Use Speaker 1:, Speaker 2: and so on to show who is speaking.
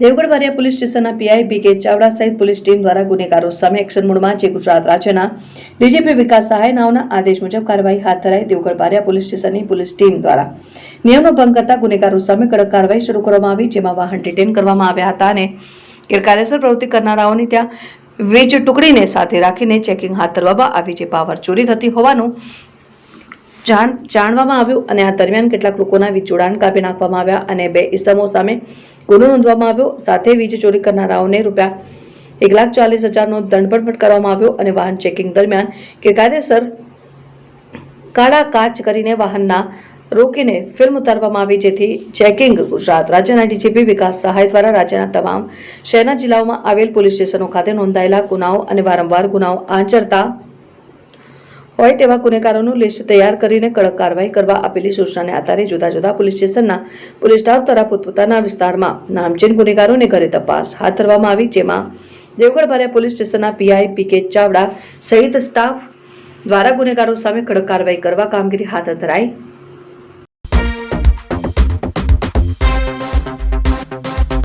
Speaker 1: Devgadh વારિયા police સ્ટેશનના PI B K Chavda સહિત police team દ્વારા ગુનેગારો સામે એક્શન મોડમાં જે ગુજરાત રાજ્યના ડીજીપી વિકાસ સહાય નાઓના આદેશ મુજબ કાર્યવાહી હાથ ધરાઈ દેવગઢ વારિયા પોલીસ સ્ટેશનની પોલીસ ટીમ દ્વારા. નિયમનો ભંગ કરતા ગુનેગારો સામે કડક કાર્યવાહી શરૂ કરવામાં આવી, જેમાં વાહન ડિટેન કરવામાં આવ્યા હતા અને ગેરકાયદેસર પ્રવૃત્તિ કરનારાઓની ત્યાં વીજ ટુકડીને સાથે રાખીને ચેકિંગ હાથ ધરવામાં આવી, જે પાવર ચોરી થતી હોવાનું જાણ જાણવામાં આવ્યું અને આ દરમિયાન કેટલાક લોકોના વીજ જોડાણ કાપી નાખવામાં આવ્યા અને બે ઇસમો સામે ગુનો નોંધવામાં આવ્યો. સાથે વીજ ચોરી કરનારાઓને રૂપિયા એક લાખ ચાલીસ હજારનો દંડ પણ ફટકારવામાં આવ્યો અને વાહન ચેકિંગ દરમિયાન કે કાયદેસર કાળા કાચ કરીને વાહનના રોકીને ફિલ્મ ઉતારવામાં આવી, જેથી ચેકિંગ ગુજરાત રાજ્યના ડીજીપી વિકાસ સહાય દ્વારા રાજ્યના તમામ શહેરના જિલ્લાઓમાં આવેલ પોલીસ સ્ટેશનો ખાતે નોંધાયેલા ગુનાઓ અને વારંવાર ગુનાઓ આચરતા હોય તેવા ગુનેગારોનું લિસ્ટ તૈયાર કરીને કડક કાર્યવાહી કરવા આપેલી સૂચનાને આધારે જુદા જુદા પોલીસ સ્ટેશનના પોલીસ સ્ટાફ દ્વારા પોતપોતાના વિસ્તારમાં નામચીન ગુનેગારોને ઘરે તપાસ હાથ ધરવામાં આવી, જેમાં દેવગઢ બારિયા પોલીસ સ્ટેશનના પીઆઈ પી કે ચાવડા સહિત સ્ટાફ દ્વારા ગુનેગારો સામે કડક કાર્યવાહી કરવા કામગીરી હાથ ધરાઈ